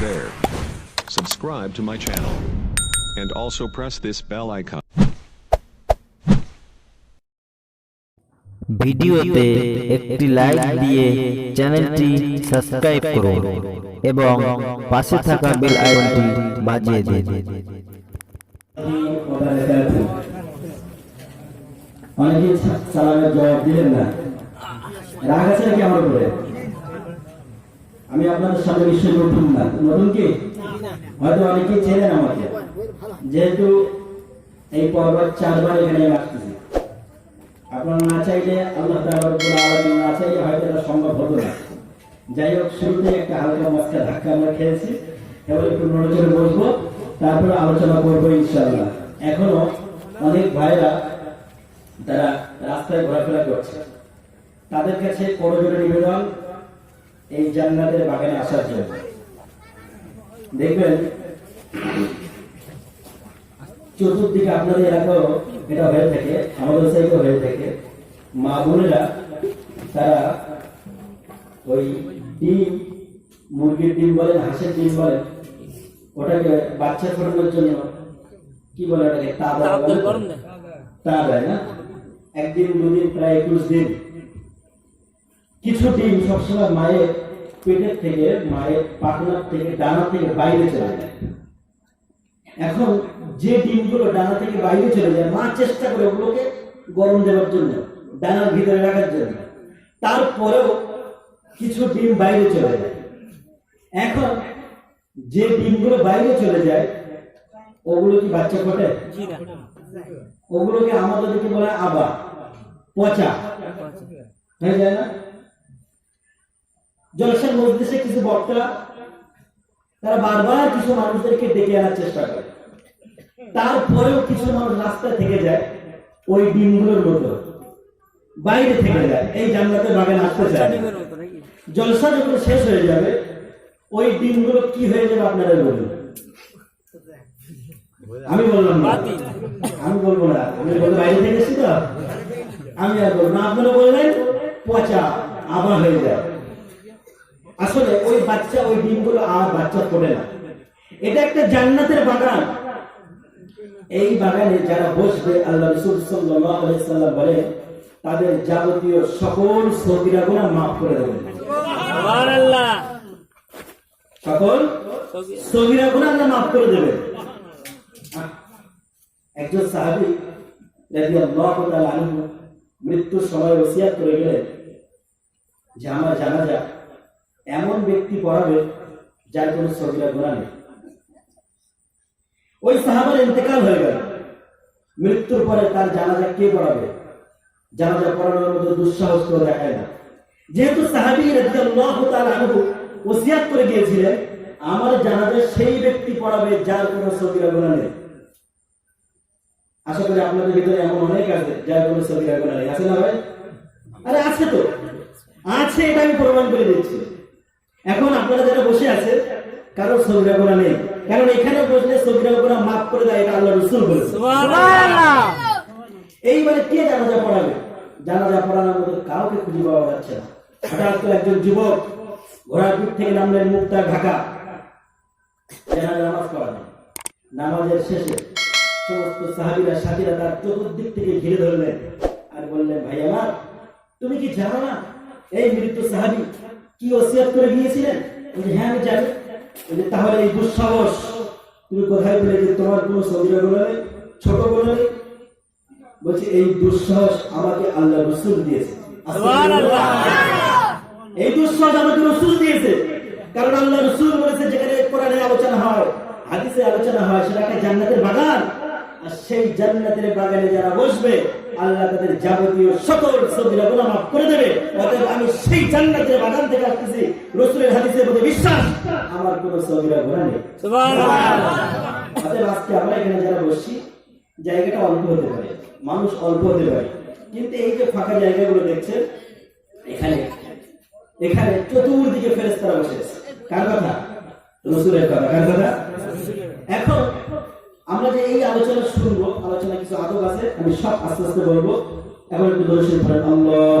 there. Subscribe to my channel. And also press this bell icon. ভিডিওতে একটি like দিয়ে চ্যানেলটি সাবস্ক্রাইব করুন এবং পাশে থাকা বেল আইকনটি বাজিয়ে দিন অনেকে সালামের জবাব দিলেন না রাগ আছে নাকি আমার উপরে আমি আপনাদের সামনে নিশ্চয়ই নতুন না। নতুন কি? হয়তো অনেকেই চেনেন আমাকে। যেহেতু এই পর্বত চারবার এখানে আসতেছি। আপনারা না চাইলে আল্লাহ না চাইলে হয়তো এটা সম্ভব হতো না। যাই হোক, শুরুতে একটা হালকা মস্কা ধাক্কা আমরা খেয়েছি। এবার একটু নড়চড়ে বসবো। তারপরে আলোচনা করব ইনশাল্লাহ এখনও অনেক ভাইরা তারা রাস্তায় ঘোরাফেরা করছে, তাদের কাছে করজোরে নিবেদন এই জান্নাতের বাগানে আসার জন্য। দেখবেন চতুর্দিকে আপনাদের এলাকাও এটা হয়ে থাকে আমাদের সাইডে হয়ে থাকে। মা বোনেরা তারা ওই ডিম মুরগির ডিম বলেন হাঁসের ডিম বলেন ওটাকে বাচ্চা ফোটানোর জন্য কি বলে ওটাকে? তা দেয় না। একদিন দুদিন প্রায় একুশ দিন কিছু ডিম সবসময় মায়ের পেটের থেকে, মায়ের পাখনার থেকে ডানা থেকে বাইরে চলে যায়। এখন যে ডিমগুলো ডানা থেকে বাইরে চলে যায়, মা চেষ্টা করে ওগুলোকে গরম দেওয়ার জন্য, ডানার ভিতরে রাখার জন্য। তারপরেও কিছু ডিম বাইরে চলে যায়। এখন যে ডিমগুলো বাইরে চলে যায়, ওগুলো কি বাচ্চা ফোটে? ওগুলোকে আমাদেরকে বলে আবা পচা। হয়ে যায় না? জলসার মজলিসে কিছু বক্তা তারা বারবার কিছু মানুষদেরকে ডেকে আনার চেষ্টা করে। তারপরেও কিছু মানুষ রাস্তায় থেকে যায়, ওই ডিমগুলোর মতো। বাইরে থেকে যায়, এই জান্নাতের বাগানে আসতে চায় জলসা যখন শেষ হয়ে যাবে, ওই ডিমগুলো কি হয়ে যাবে আপনারা বলুন। আমি বললাম না। আমি বলব না। আমি বলব বাইরে থেকে এসেছি তো? আমি আর বলব না। আপনারা বললেন, পচা আবার হয়ে যায়। আসলে ওই বাচ্চা ওই ডিমগুলো আর বাচ্চা ফোটে না। এটা একটা জান্নাতের বাগান। এই বাগানে যারা বসবে আল্লাহ রসুল সাল্লাম বলে তাদের যাবতীয় সকল সগিরা গুনাহ মাফ করে দেবেন। সকল সগিরা গুনাহ আল্লাহ মাফ করে দেবেন। একজন সাহাবী মৃত্যুর সময় ওসিয়াত করে গেলেন যে আমার জানাজা এমন ব্যক্তি পড়াবে যার কোনো সগিরা গুনাহ নেই। ওই সাহাবার ইন্তেকাল হয়ে গেল। মৃত্যুর পরে তার জানাজা কে পড়াবে? জানাজা পড়ানোর মতো দুঃসাহস করে দেখায় না। যেহেতু সাহাবী ওসিয়াত করে গিয়েছিলেন, আমার জানাজা সেই ব্যক্তি পড়াবে যার কোনো সগিরা গুনাহ নেই। আশা করি আপনাদের ভিতরে এমন অনেক আছে যার কোনো সগিরা গুনাহ নেই। আছে না ভাই? আরে আছে তো। আছে এটা আমি প্রমাণ করে দিচ্ছি। এখন আপনারা যারা বসে আছে কারও সগিরা গুনাহ নেই। কারণ এখানে বসলে সগিরা গুনাহ মাফ করে দেয় এটা আল্লাহ রাসূল বলেছে। এইবারে কে জানাজা পড়াবে? জানাজা পড়ানোর মতো কাউকে খুঁজে পাওয়া যাচ্ছে না। হঠাৎ করে একজন যুবক ঘোড়ার পিঠ থেকে নামলেন মুক্তা ঢাকা। জানাজা নামাজ পড়ালেন নামাজের শেষে সমস্ত সাহাবিরা সাথীরা তার চতুর্দিক থেকে ঘিরে ধরলেন। আর বললেন ভাই আমার তুমি কি জানো না এই মৃত্যু সাহাবি কি ওসিয়াত করে গিয়েছিলেন বলছে, হ্যাঁ আমি জানি। বলছে, তাহলে এই দুঃসাহস তুমি কোথায় পেলে যে তোমার কোনো সবিরা গুলো নেই ছোটগুলো নেই বলছে এই দুঃসাহস আমাকে আল্লাহ রসুল দিয়েছে। এই দুঃসাহস আমাকে রসুল দিয়েছে। কারণ আল্লাহ রসুল বলেছে যেখানে কোরআনে আলোচনা হয় হাদিসে আলোচনা হয় সেটাকে জান্নাতের বাগান। আর সেই জান্নাতের বাগানে যারা বসবে আল্লাহ তাদের যাবতীয় সকল মাফ করে দেবে। অতএব আমি সেই জান্নাতের বাগান থেকে আসতেছি। রসুলের হাদিসের মধ্যে বিশ্বাস আমার কোনো গুনাহ নেই। অতএব আজকে আমরা এখানে যারা বসছি জায়গাটা অল্প হতে পারে মানুষ অল্প হতে পারে। কিন্তু এই যে ফাঁকা জায়গাগুলো দেখছেন এখানে এখানে চতুর্দিকে ফেরেস্তারা বসে আছে। কার কথা? রসুলের কথা কার কথা। এখন আমরা যে এই আলোচনা শুনব আলোচনা কিছু আদব আছে, আমি সব আস্তে আস্তে বলব। এখন একটু দর্শন করেন আল্লাহ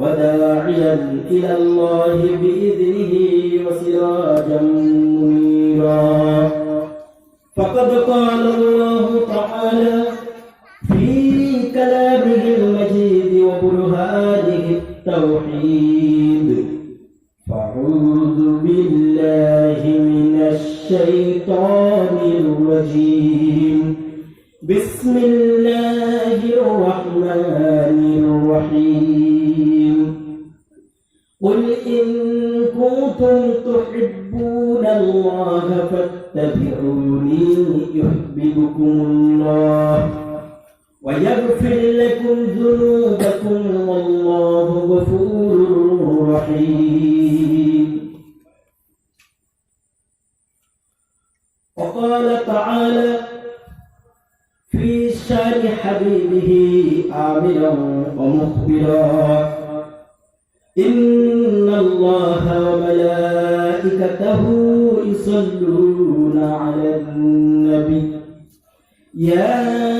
وداعيا إلى الله بإذنه وسراجا منيرا. فقد قال الله تعالى في كلامه المجيد وبرهانه التوحيد فأعوذ بالله من الشيطان الرجيم. بسم الله الرحمن كنتم تحبون الله فاتبعوني يحببكم الله ويغفر لكم ذنوبكم والله غفور رحيم. وقال تعالى في شان حبيبه آمرا ومخبرا إن الله وملائكته يصلون على النبي. يا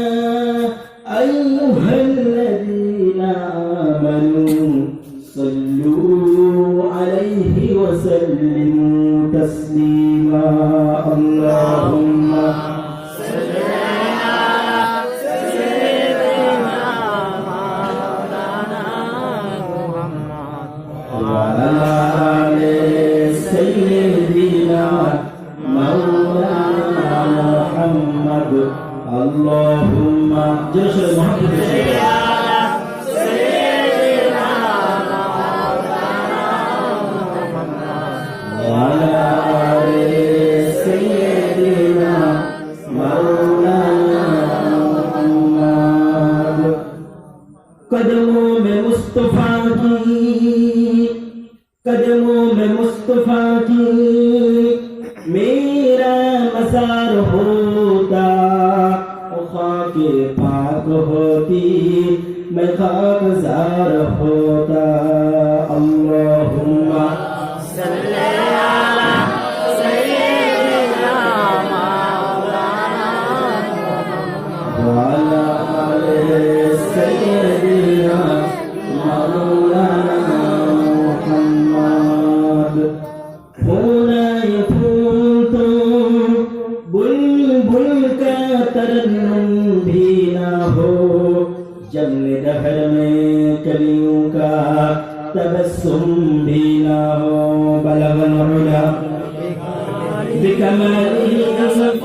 بكماله كشف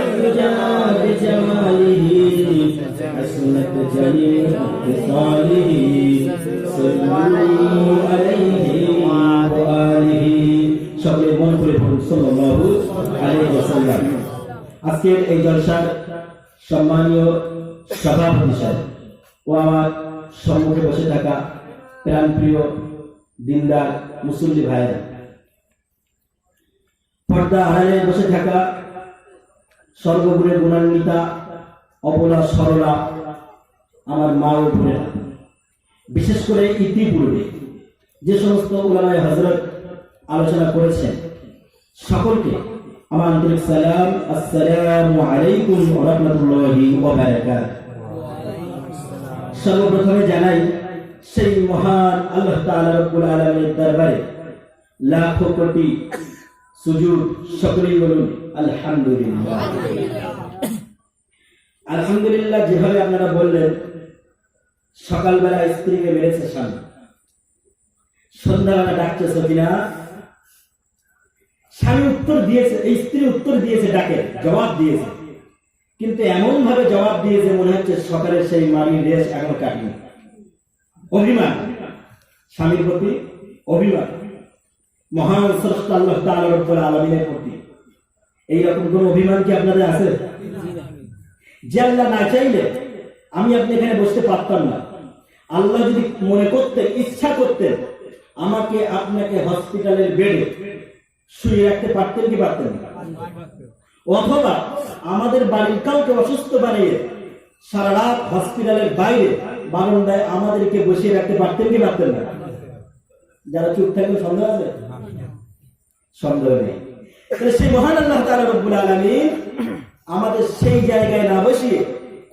الدجى بجماله حسنت جميع خصاله صلوا عليه وآله সকলে মন করে পড়ুন সাল্লাল্লাহু আলাইহি ওয়াসাল্লাম আজকের এই জলসার সম্মানীয় সভাপতি সাহেব ও আমার সম্মুখে বসে থাকা প্রাণপ্রিয় দিনদার মুসল্লি ভাইরা পর্দা আড়ালে বসে থাকা সর্বগুণের গুণান্বিতা অবলা সরলা, আমার মা ও বোনেরা। বিশেষ করে ইতিপূর্বে যে সমস্ত উলামায় হজরত আলোচনা করেছেন, সকলকে আমার আন্তরিক সালাম, আসসালামু আলাইকুম রাহমাতুল্লাহি সর্বপ্রথমে জানাই, সেই মহান আল্লাহ তাআলা রব্বুল আলামিনের দরবারে লাখো কোটি সুজুদ সকলেই বলুন আলহামদুলিল্লাহ। আলহামদুলিল্লাহ। যেভাবে আপনারা বললেন সকালবেলা স্ত্রীকে মেরেছে স্বামী। সন্ধ্যাবেলা ডাকছে সকিনা স্বামী উত্তর দিয়েছে এই স্ত্রী উত্তর দিয়েছে ডাকে জবাব দিয়েছে। কিন্তু এমন ভাবে জবাব দিয়েছে মনে হচ্ছে সকালের সেই মারির রেস এখনও কাটেনি। অভিমান। স্বামীর প্রতি অভিমান। মহান আলামিনের প্রতি। এইরকম কোন অভিমান কি আপনাদের আছে? যে আল্লাহ না চাইলে আমি আপনি এখানে বসতে পারতাম না। আল্লাহ যদি মনে করতেন ইচ্ছা করতেন, আমাকে আপনাকে হসপিটালের বেডে শুয়ে রাখতে পারতেন কি পারতেন অথবা আমাদের বাড়ির কাউকে অসুস্থ বানিয়ে সারা রাত হসপিটালের বাইরে বারান্দায় আমাদেরকে বসিয়ে রাখতে পারতেন কি পারতেন না? যারা চুপ থাকবে সন্দেহ আছে? সন্দেহ নেই। সেই মহান আল্লাহ রব্বুল আলামিন আমাদের সেই জায়গায় না বসিয়ে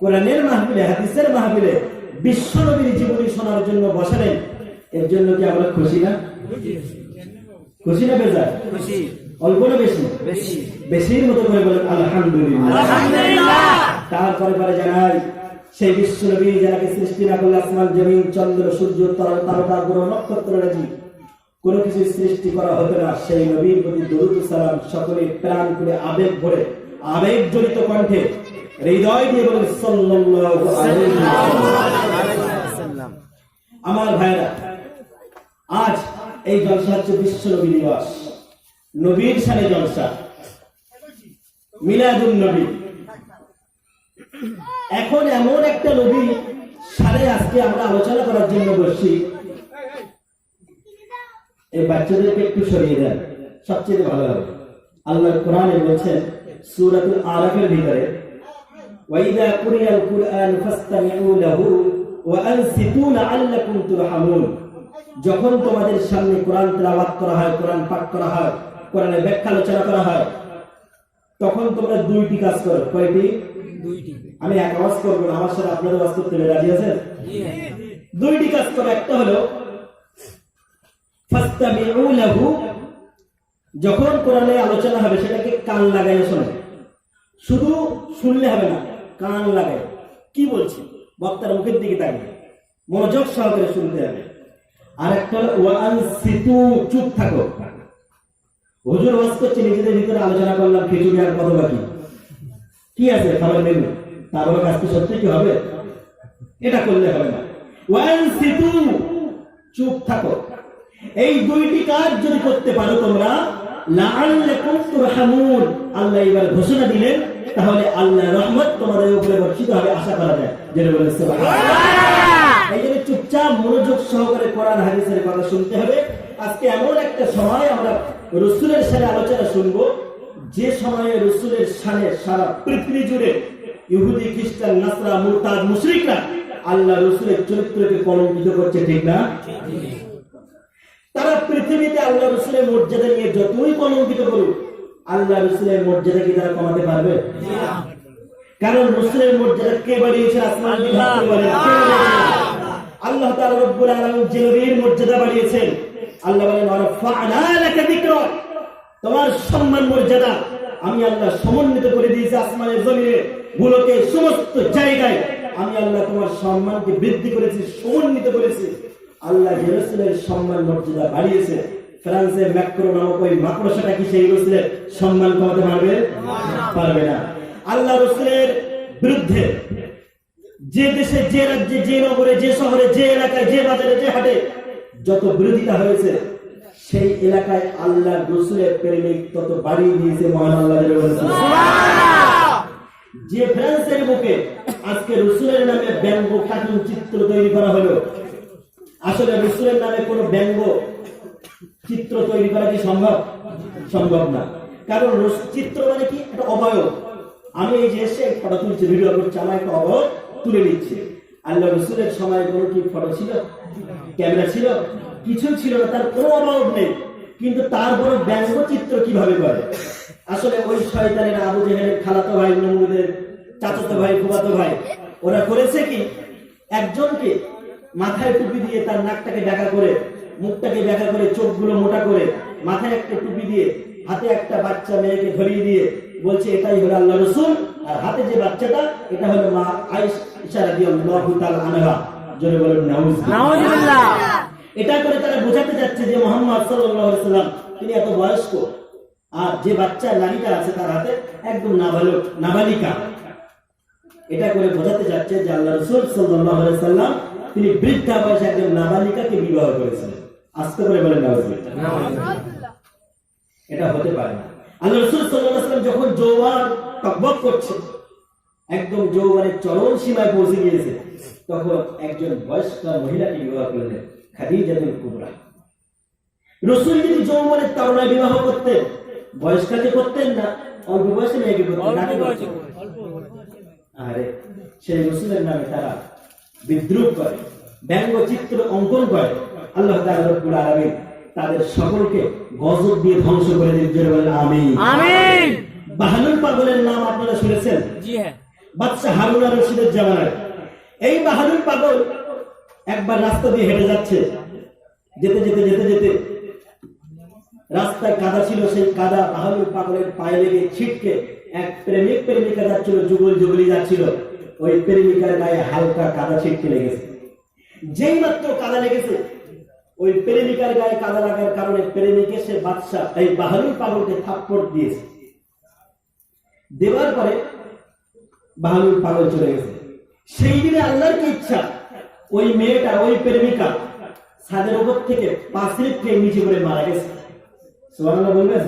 কোরআনের মাহফিলে হাদিসের মাহফিলে বিশ্ব নবীর জীবনী শোনার জন্য বসালেন এর জন্য কি আমরা খুশি না? খুশি না বেজার? অল্প না বেশি? বেশি। বেশির মতো করে বলেন আলহামদুলিল্লাহ। তারপরে পরে জানাই সেই বিশ্ব নবী যাকে সৃষ্টি না করলে আসমান জমিন চন্দ্র সূর্য তারা তারকা গ্রহ নক্ষত্র রাজি। কোনো কিছু সৃষ্টি করা হতো না। সেই নবীর প্রতি দরুদ সালাম সকলে প্রাণ করে আবেগ ভরে আবেগ জড়িত কণ্ঠে হৃদয় দিয়ে ওয়াসাল্লাম। আমার ভাইরা আজ এই জলসা হচ্ছে বিশ্ব নবী দিবস। নবীর সানে জলসা। মিলাদুন নবী। এখন এমন একটা নবী সারে আজকে আমরা আলোচনা করার জন্য বসছি। এই বাচ্চাদেরকে একটু সরিয়ে দেন। সবচেয়ে ভালো হবে। আল্লাহ কোরআনে বলছেন সূরাতুল আরাফের ভিতরে ওয়াইদা কুরিয়াল কুরআন ফাসতামিউ লাহু ওয়া আনসিতু লাআল্লাকুম তুরহামুন। যখন তোমাদের সামনে কোরআন তেলাওয়াত করা হয় কোরআন পাঠ করা হয় কোরআনের ব্যাখ্যা আলোচনা করা হয় তখন তোমরা দুইটি কাজ করো। কয়টি? দুইটি। আমি এক আওয়াজ করব আমার সাথে আপনাদের আওয়াজ করতে রাজি আছেন? দুইটি কাজ করো। একটা হলো যখন কোরআনে আলোচনা হবে, সেটাকে কান লাগাইয়া শোনো। শুধু শুনলে হবে না, কান লাগাই কি বলছি? বক্তার মুখের দিকে তাকিয়ে। মনোযোগ সহকারে শুনতে হবে। আর একটা ওয়ান সিতু, চুপ থাকো। হুজুর ওয়াজ করছে, নিজেদের ভিতরে আলোচনা করলাম, খিচুড়ি আর কত বাকি কি আছে? খাবার মেনু? তারপরে কাজটি সত্যি কি হবে? এটা করলে হবে না। ওয়ান সিতু, চুপ থাকো। এই দুইটি কাজ যদি করতে পারো তোমরা আল্লাহ এবার ঘোষণা দিলেন, তাহলে আল্লাহ রহমত তোমাদের উপরে বর্ষিত হবে, আশা করা যায়। চুপচাপ মনোযোগ সহকারে হাদিসের কথা শুনতে হবে। আজকে এমন একটা সময় আমরা রসুলের সাথে আলোচনা শুনব। যে সময়ে রসুলের সানে সারা পৃথিবী জুড়ে ইহুদি, খ্রিস্টান, নাসরা, মুরতাদ, মুশরিকরা আল্লাহ রসুলের চরিত্রকে কলঙ্কিত করছে, ঠিক না? তারা পৃথিবীতে আল্লাহ রসুলের মর্যাদা নিয়ে যতই কলঙ্কিত করুক আল্লাহ রসুলের মর্যাদা কি তারা কমাতে পারবে? কারণ রসুলের মর্যাদা কে বাড়িয়েছে? আসমান? আল্লাহ। তাআলা রব্বুল আলামিন যে নবীর মর্যাদা বাড়িয়েছেন। আল্লাহ বলেন লাকা তোমার সম্মান মর্যাদা আমি আল্লাহ সমন্বিত করে দিয়েছি আসমানের জমিনে। ভূলোকে সমস্ত জায়গায় আমি আল্লাহ তোমার সম্মানকে বৃদ্ধি করেছি সমন্বিত করেছি। আল্লাহ যে সম্মান মর্যাদা বাড়িয়েছে, ফ্রান্সের ম্যাক্রো নামক ওই মাকড়সাটা কি সেই রসুলের সম্মান কমাতে পারবে? পারবে না। আল্লাহ রসুলের বিরুদ্ধে যে দেশে, যে রাজ্যে, যে নগরে, যে শহরে, যে এলাকায়, যে বাজারে, যে হাটে যত বিরোধিতা হয়েছে, সেই এলাকায় আল্লাহ রসুলের প্রেমিক তত বাড়িয়ে দিয়েছে মহান আল্লাহ যে ফ্রান্সের বুকে আজকে রসুলের নামে ব্যঙ্গ কার্টুন চিত্র তৈরি করা হলো আসলে রসুলের নামে কোন ব্যঙ্গ চিত্র তৈরি করা কি সম্ভব? সম্ভব না। কারণ চিত্র মানে কি? একটা অবয়ব। আমি এই যে এসে ফটো তুলছি ভিডিও করছি আমার একটা অবয়ব তুলে নিচ্ছে। আল্লাহ রসুলের সময় কোনো কি ফটো ছিল? ক্যামেরা ছিল? কিছু ছিল না, তার কোনো অভাব নেই। কিন্তু তারপরে ব্যঙ্গ চিত্র কীভাবে করে? আসলে ওই শয়তানের আবু জেহেলের খালাতো ভাই নমরুদের চাচাতো ভাই, ফুফাতো ভাই, ওরা করেছে কি? একজনকে মাথায় টুপি দিয়ে তার নাকটাকে দেখা করে মুখটাকে দেখা করে চোখগুলো মোটা করে মাথায় একটা টুপি দিয়ে হাতে একটা বাচ্চা মেয়েকে ধরিয়ে দিয়ে বলছে এটাই হলো আল্লাহ রসুল। আর হাতে যে বাচ্চাটা এটা হলো মা আইস দিয়ে আনহা। জোরে বলেন এটা করে তারা বোঝাতে যাচ্ছে যে মোহাম্মদ সাল্লাল্লাহু আলাইহি সাল্লাম তিনি এত বয়স্ক। আর যে বাচ্চা নারীটা আছে তার হাতে একদম নাবালক নাবালিকা। এটা করে বোঝাতে যাচ্ছে যে আল্লাহ রসুল সাল্লাল্লাহু আলাইহি সাল্লাম তিনি বৃদ্ধা বয়সে একজন নাবালিকাকে বিবাহ করেছিলেন। আস্তে করে বলেন এটা হতে পারে না। আল্লাহ রসুল সাল্লাল্লাহু আলাইহি যখন যৌবন টকবক করছে একদম যৌবনের চরম সীমায় পৌঁছে গিয়েছে তখন একজন বয়স্ক মহিলাকে বিবাহ করলেন খাদিজাতুল কুবরা। রসুল যদি যৌবনের তারুণায় বিবাহ করতেন বয়স্কাকে করতেন না অল্প বয়সে মেয়েকে করতেন? আরে সেই রসুলের নামে তারা বিদ্রুপ করে ব্যঙ্গ চিত্র অঙ্কন করে আল্লাহ রব্বুল আলামিন তাদের সকলকে গজব দিয়ে ধ্বংস করে দিন জোরে বলেন আমিন। আমিন। বাহানুল পাগলের নাম আপনারা শুনেছেন? জি হ্যাঁ। বাদশাহ হারুন আর রশিদের জামানায়। এই বাহাদুর পাগল একবার রাস্তা দিয়ে হেঁটে যাচ্ছে। যেতে যেতে যেতে যেতে রাস্তায় কাদা ছিল সেই কাদা বাহাদুর পাগলের পায়ে লেগে ছিটকে এক প্রেমিক প্রেমিকা যাচ্ছিল যুগল যুগলি যাচ্ছিল। ওই প্রেমিকার গায়ে হালকা কাদা ছিটকে লেগেছে। যেই মাত্র কাদা লেগেছে ওই প্রেমিকার গায়ে কাদা লাগার কারণে প্রেমিক এসে বাদশাহ এই বাহাদুর পাগলকে থাপ্পড় দিয়েছে। দেওয়ার পরে বাহালুর পাগল চলে গেছে। সেই দিনে আল্লাহর কি ইচ্ছা? ওই মেয়েটা ওই প্রেমিকা ছাদের উপর থেকে খেয়ে নিচে করে মারা গেছে। সোহান আল্লাহ বলবেন?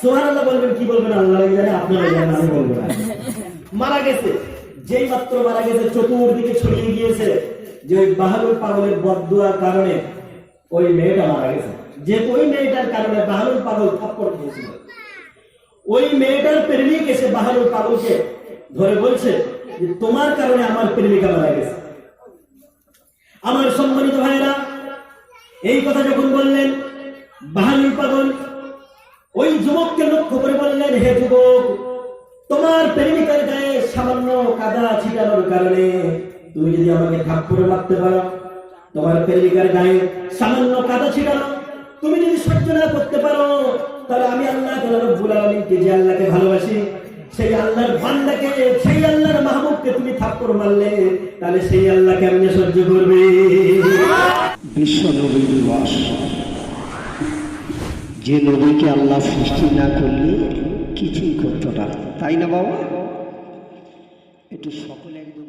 সোহান আল্লাহ বলবেন কি বলবেন আল্লাহ জানে আপনারা জানেন আমি বলব না। মারা গেছে। যেই মাত্র মারা গেছে, চতুর্দিকে ছড়িয়ে গিয়েছে। যে ওই বাহালুর পাগলের বদুয়ার কারণে ওই মেয়েটা মারা গেছে। যে ওই মেয়েটার কারণে বাহালুর পাগল থাপ্পড় খেয়েছিল। ওই মেয়েটার প্রেমিক এসে বাহাদুর পাগলকে ধরে বলছে যে, তোমার কারণে আমার প্রেমিকা মারা গেছে। আমার সম্মানিত ভাইরা এই কথা যখন বললেন, বাহাদুর পাগল ওই যুবককে লক্ষ্য করে বললেন, হে যুবক তোমার প্রেমিকার গায়ে সামান্য কাদা ছিটানোর কারণে তুমি যদি আমাকে থাপ্পড়ে মারতে পারো, তোমার প্রেমিকার গায়ে সামান্য কাদা ছিটানো, তুমি যদি সহ্য না করতে পারো, তাহলে আমি আল্লাহ রব্বুল আলামিনকে যে আল্লাহকে ভালোবাসি, সেই আল্লাহর বান্দাকে, সেই আল্লাহর মাহবুবকে তুমি থাপ্পড় মারলে, তাহলে সেই আল্লাহ কেমনে সহ্য করবে? বিশ্ব নবী দিবস যে নবীকে আল্লাহ সৃষ্টি না করলে কিছুই করতো না। তাই না বাবা? একটু সকলে একদম